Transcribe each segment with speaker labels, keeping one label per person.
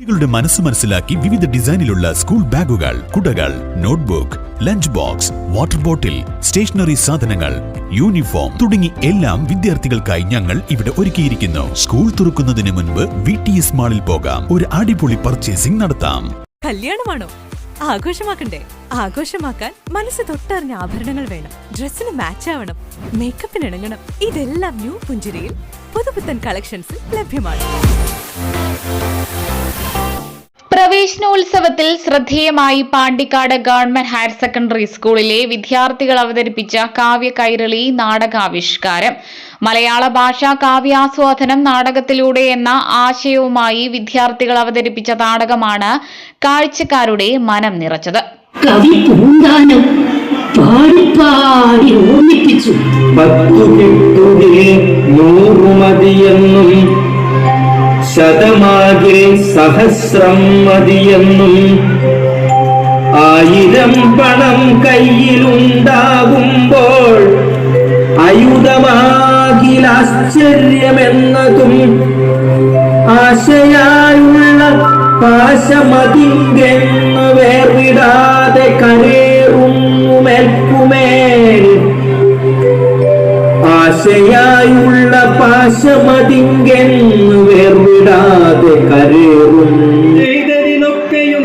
Speaker 1: കുട്ടികളുടെ മനസ്സ് മനസ്സിലാക്കി വിവിധ ഡിസൈനിലുള്ള സ്കൂൾ ബാഗുകൾ കുടകൾ notebook lunch box water bottle stationery സാധനങ്ങൾ യൂണിഫോം തുടങ്ങി എല്ലാം വിദ്യാർത്ഥികൾക്കായി ഞങ്ങൾ ഇവിടെ ഒരുക്കിയിരിക്കുന്നു. സ്കൂൾ തുറക്കുന്നതിന് മുൻപ് വി ടി എസ് മാളിൽ പോകാം. ഒരു അടിപൊളി പർച്ചേസിംഗ് നടത്താം.
Speaker 2: കല്യാണമാണോ? ആഘോഷമാക്കണ്ടേ? ആഘോഷമാക്കാൻ മനസ്സ് തൊട്ടറിഞ്ഞ ആഭരണങ്ങൾ വേണം. ഡ്രസ്സിന് മാച്ച് ആവണം. മേക്കപ്പിന് ഇണങ്ങണം. ഇതെല്ലാം ന്യൂ പുഞ്ചിരിയിൽ പുതുപുത്തൻ കളക്ഷൻസിൽ ലഭ്യമാണ്.
Speaker 3: പ്രവേശനോത്സവത്തിൽ ശ്രദ്ധേയമായി പാണ്ടിക്കാട് ഗവൺമെന്റ് ഹയർ സെക്കൻഡറി സ്കൂളിലെ വിദ്യാർത്ഥികൾ അവതരിപ്പിച്ച കാവ്യ കൈരളി നാടകാവിഷ്കാരം. മലയാള ഭാഷാ കാവ്യാസ്വാദനം നാടകത്തിലൂടെ എന്ന ആശയവുമായി വിദ്യാർത്ഥികൾ അവതരിപ്പിച്ച നാടകമാണ് കാഴ്ചക്കാരുടെ മനം നിറച്ചത്.
Speaker 4: കവി ഓർമ്മിപ്പിച്ചു.
Speaker 5: പത്തു കിട്ടുകിൽ നൂറുമതിയെന്നും ശതമാകിൽ സഹസ്രം മതിയെന്നും ആയിരം പണം കയ്യിലുണ്ടാകുമ്പോൾ അയുധമാകിൽ ആശ്ചര്യമെന്നതും ആശയായുള്ള പാശമതിങ്കെന്ന് വേർവിടാതെ കരേറുന്നു മേൽക്കുമേൽ ആശയായുള്ള പാശമതിങ്കെന്നു വേർവിടാതെ കരയും
Speaker 6: ചെയ്തതിനൊക്കെയും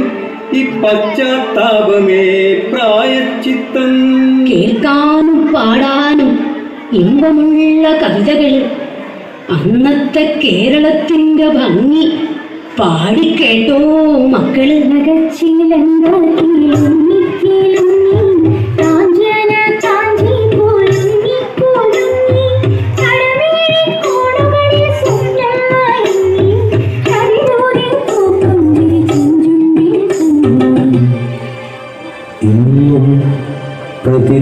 Speaker 6: ഈ പശ്ചാത്താപമേ പ്രായച്ചിത്തം.
Speaker 4: കേൾക്കാനും പാടാനും ഇമ്പമുള്ള കവിതകൾ അന്നത്തെ കേരളത്തിന്റെ ഭംഗി പാടിക്കേട്ടോ മക്കൾ.
Speaker 5: ഇന്നും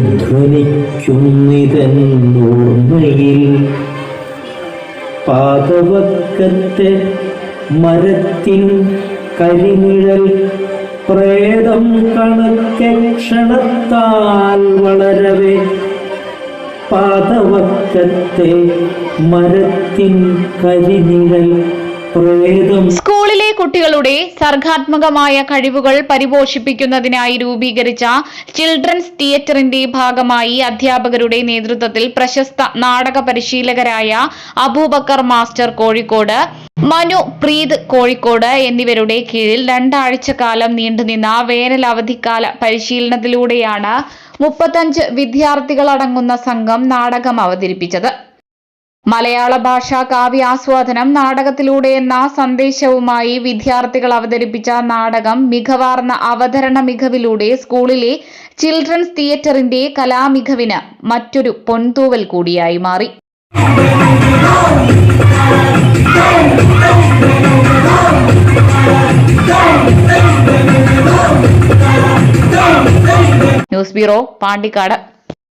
Speaker 5: പ്രതിധ്വനിക്കുന്നിതന്നോർമ്മയിൽ പാതവക്കത്തെ മരത്തിൻ കരിനിഴൽ പ്രേതം കണക്കെ ക്ഷണത്താൽ വളരവേ. പാതവക്കത്തെ മരത്തിൻ കരിനിഴൽ
Speaker 3: സ്കൂളിലെ കുട്ടികളുടെ സർഗാത്മകമായ കഴിവുകൾ പരിപോഷിപ്പിക്കുന്നതിനായി രൂപീകരിച്ച ചിൽഡ്രൻസ് തിയേറ്ററിന്റെ ഭാഗമായി അധ്യാപകരുടെ നേതൃത്വത്തിൽ പ്രശസ്ത നാടക പരിശീലകരായ അബൂബക്കർ മാസ്റ്റർ കോഴിക്കോട് മനു പ്രീത് കോഴിക്കോട് എന്നിവരുടെ കീഴിൽ രണ്ടാഴ്ച കാലം നീണ്ടുനിന്ന വേനൽ അവധിക്കാല പരിശീലനത്തിലൂടെയാണ് മുപ്പത്തഞ്ച് വിദ്യാർത്ഥികളടങ്ങുന്ന സംഘം നാടകം അവതരിപ്പിച്ചത്. മലയാള ഭാഷാ കാവ്യാസ്വാദനം നാടകത്തിലൂടെ എന്ന സന്ദേശവുമായി വിദ്യാർത്ഥികൾ അവതരിപ്പിച്ച നാടകം മികവാർന്ന അവതരണ മികവിലൂടെ സ്കൂളിലെ ചിൽഡ്രൻസ് തിയേറ്ററിന്റെ കലാമികവിന് മറ്റൊരു പൊൻതൂവൽ കൂടിയായി മാറി. News bureau Pandikkad.